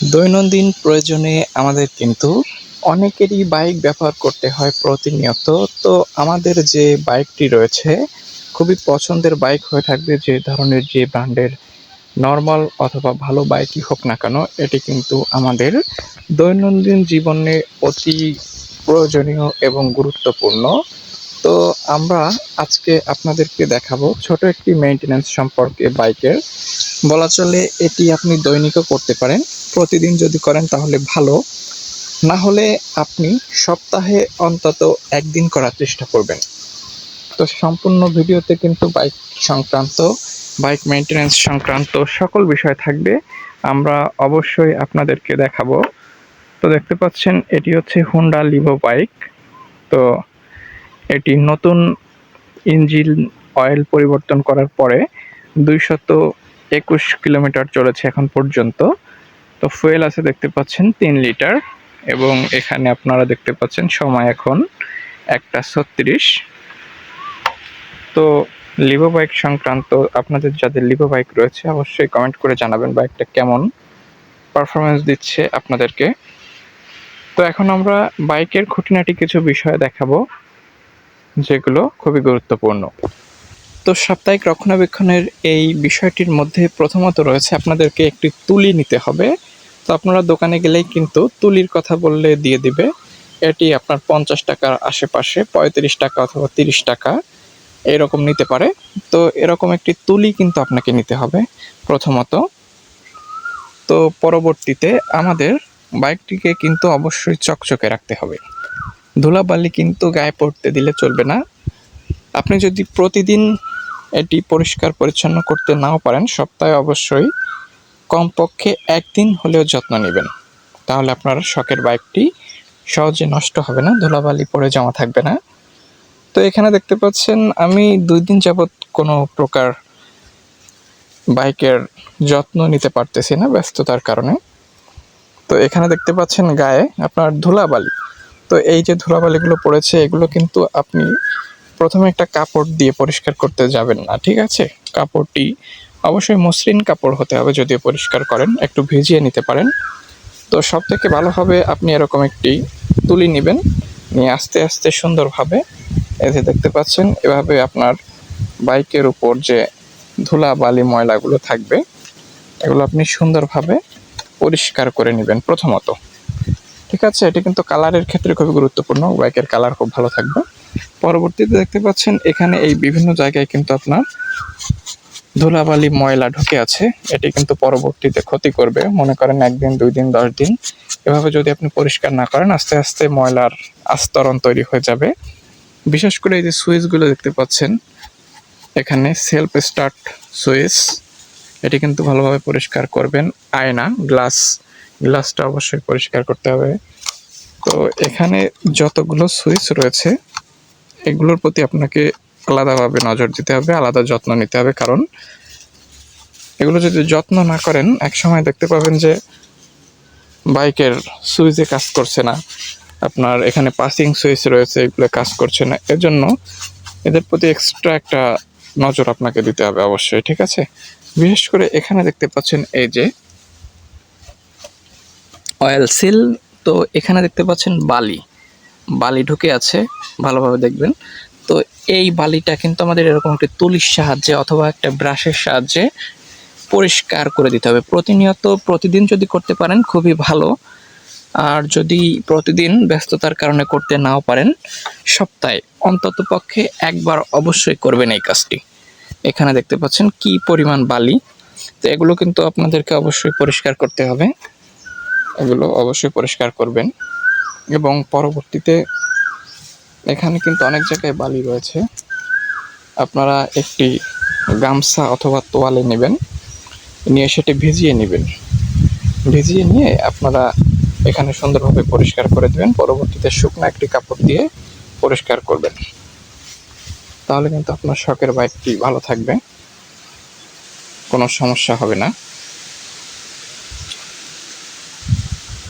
দৈনন্দিন প্রয়োজনে আমাদের কিন্তু অনেকেরই বাইক ব্যবহার করতে হয় প্রতিনিয়ত। তো আমাদের যে বাইকটি রয়েছে, খুবই পছন্দের বাইক হয়ে থাকবে যে ধরনের যে ব্র্যান্ডের নর্মাল অথবা ভালো বাইকই হোক না কেন, এটি কিন্তু আমাদের দৈনন্দিন জীবনে অতি প্রয়োজনীয় এবং গুরুত্বপূর্ণ। তো আমরা আজকে আপনাদেরকে দেখাবো ছোট একটি মেইনটেনেন্স সম্পর্কে বাইকের। বলা চলে এটি আপনি দৈনিকও করতে পারেন। প্রতিদিন যদি করেন তাহলে ভালো। না হলে আপনি সপ্তাহে অন্তত একদিন করার চেষ্টা করবেন। তো সম্পূর্ণ ভিডিওতে কিন্তু বাইক সংক্রান্ত, বাইক মেনটেন্যান্স সংক্রান্ত সকল বিষয় থাকবে। আমরা অবশ্যই আপনাদেরকে দেখাবো। তো দেখতে পাচ্ছেন, এটি হচ্ছে হুন্ডা লিভো বাইক তো এটি নতুন ইঞ্জিন অয়েল পরিবর্তন করার পরে দুইশত একুশ কিলোমিটার চলেছে এখন পর্যন্ত। তো ফুয়েল আছে দেখতে পাচ্ছেন তিন লিটার এবং এখানে আপনারা দেখতে পাচ্ছেন সময় এখন একটা ছত্রিশ। তো লিভো বাইক সংক্রান্ত আপনাদের যাদের লিভো বাইক রয়েছে অবশ্যই কমেন্ট করে জানাবেন বাইকটা কেমন পারফরমেন্স দিচ্ছে আপনাদেরকে। তো এখন আমরা বাইকের খুঁটিনাটি কিছু বিষয় দেখাবো যেগুলো খুবই গুরুত্বপূর্ণ। তো সাপ্তাহিক রক্ষণাবেক্ষণের এই বিষয়টির মধ্যে প্রথমত রয়েছে আপনাদেরকে একটি তুলি নিতে হবে। তো আপনারা দোকানে গেলেই কিন্তু তুলির কথা বললে দিয়ে দিবে। এটি আপনার পঞ্চাশ টাকার আশেপাশে পঁয়ত্রিশ টাকা অথবা তিরিশ টাকা এরকম নিতে পারে। তো এরকম একটি তুলি কিন্তু আপনাকে নিতে হবে প্রথমত। তো পরবর্তীতে আমাদের বাইকটিকে কিন্তু অবশ্যই চকচকে রাখতে হবে। ধুলাবালি কিন্তু গায়ে পড়তে দিলে চলবে না। আপনি যদি প্রতিদিন এটি পরিষ্কার পরিচ্ছন্ন করতে নাও পারেন, সপ্তাহে অবশ্যই কমপক্ষে একদিন হলেও যত্ন নেবেন। তাহলে আপনার শখের বাইকটি সহজে নষ্ট হবে না, ধুলাবালি পড়ে জমা থাকবে না। তো এখানে দেখতে পাচ্ছেন, আমি দুই দিন যাবৎ কোনো প্রকার বাইকের যত্ন নিতে পারতেছি না ব্যস্ততার কারণে। তো এখানে দেখতে পাচ্ছেন গায়ে আপনার ধুলাবালি। তো এই যে ধুলাবালিগুলো পড়েছে, এগুলো কিন্তু আপনি প্রথমে একটা কাপড় দিয়ে পরিষ্কার করতে যাবেন না, ঠিক আছে? কাপড়টি অবশ্যই মসৃণ কাপড় হতে হবে যদিও পরিষ্কার করেন, একটু ভিজিয়ে নিতে পারেন। তো সব থেকে ভালো হবে আপনি এরকম একটি তুলি নেবেন, নিয়ে আস্তে আস্তে সুন্দরভাবে যে দেখতে পাচ্ছেন, এভাবে আপনার বাইকের উপর যে ধুলা বালি ময়লাগুলো থাকবে, এগুলো আপনি সুন্দরভাবে পরিষ্কার করে নেবেন প্রথমত। ঠিক আছে, এটি কিন্তু কালারের ক্ষেত্রে খুবই গুরুত্বপূর্ণ, বাইকের কালার খুব ভালো থাকবে। পরবর্তীতে দেখতে পাচ্ছেন, এখানে এই বিভিন্ন জায়গায় কিন্তু আপনার ধুলাবালি ময়লা ঢুকে আছে, এটি কিন্তু পরবর্তীতে ক্ষতি করবে। মনে করেন একদিন, দুই দিন, দশ দিন। এভাবে যদি আপনি পরিষ্কার না করেন, আস্তে আস্তে ময়লার আস্তরণ তৈরি হয়ে যাবে। বিশেষ করে এই যে সুইচগুলো দেখতে পাচ্ছেন, এখানে সেলফ স্টার্ট সুইচ, এটি কিন্তু ভালোভাবে পরিষ্কার করবেন। আয়না গ্লাস গ্লাসটা অবশ্যই পরিষ্কার করতে হবে। তো এখানে যতগুলো সুইচ রয়েছে, এগুলোর প্রতি আপনাকে আলাদাভাবে নজর দিতে হবে, আলাদা যত্ন নিতে হবে। কারণ এগুলো যদি যত্ন না করেন এক সময় দেখতে পাবেন যে বাইকের সুইচে কাজ করছে না, আপনার এখানে পাসিং সুইচ রয়েছে, এগুলো কাজ করছে না। এজন্য এদের প্রতি এক্সট্রা একটা নজর আপনাকে দিতে হবে অবশ্যই, ঠিক আছে? বিশেষ করে এখানে দেখতে পাচ্ছেন এই যে অয়েল সিল তো এখানে দেখতে পাচ্ছেন বালি। বালি ঢুকে আছে, ভালোভাবে দেখবেন। তো এই বালিটা কিন্তু আমাদের এরকম একটা তুলির সাহায্যে অথবা একটা ব্রাশের সাহায্যে পরিষ্কার করে দিতে হবে। প্রতিনিয়ত প্রতিদিন যদি করতে পারেন, খুবই ভালো। আর যদি প্রতিদিন ব্যস্ততার কারণে করতে নাও পারেন, সপ্তাহে অন্তত পক্ষে একবার অবশ্যই করবেন এই কাজটি। এখানে দেখতে পাচ্ছেন কি পরিমাণ বালি। তো এগুলো কিন্তু আপনাদেরকে অবশ্যই পরিষ্কার করতে হবে। এগুলো অবশ্যই পরিষ্কার করবেন এবং পরবর্তীতে এখানে কিন্তু অনেক জায়গায় বালি রয়েছে। আপনারা একটি গামছা অথবা তোয়ালে নেবেন, নিয়ে সেটি ভিজিয়ে নেবেন। ভিজিয়ে নিয়ে আপনারা এখানে সুন্দরভাবে পরিষ্কার করে দেবেন, পরবর্তীতে শুকনো একটি কাপড় দিয়ে পরিষ্কার করবেন। তাহলে কিন্তু আপনার শখের বাইকটি ভালো থাকবে, কোনো সমস্যা হবে না।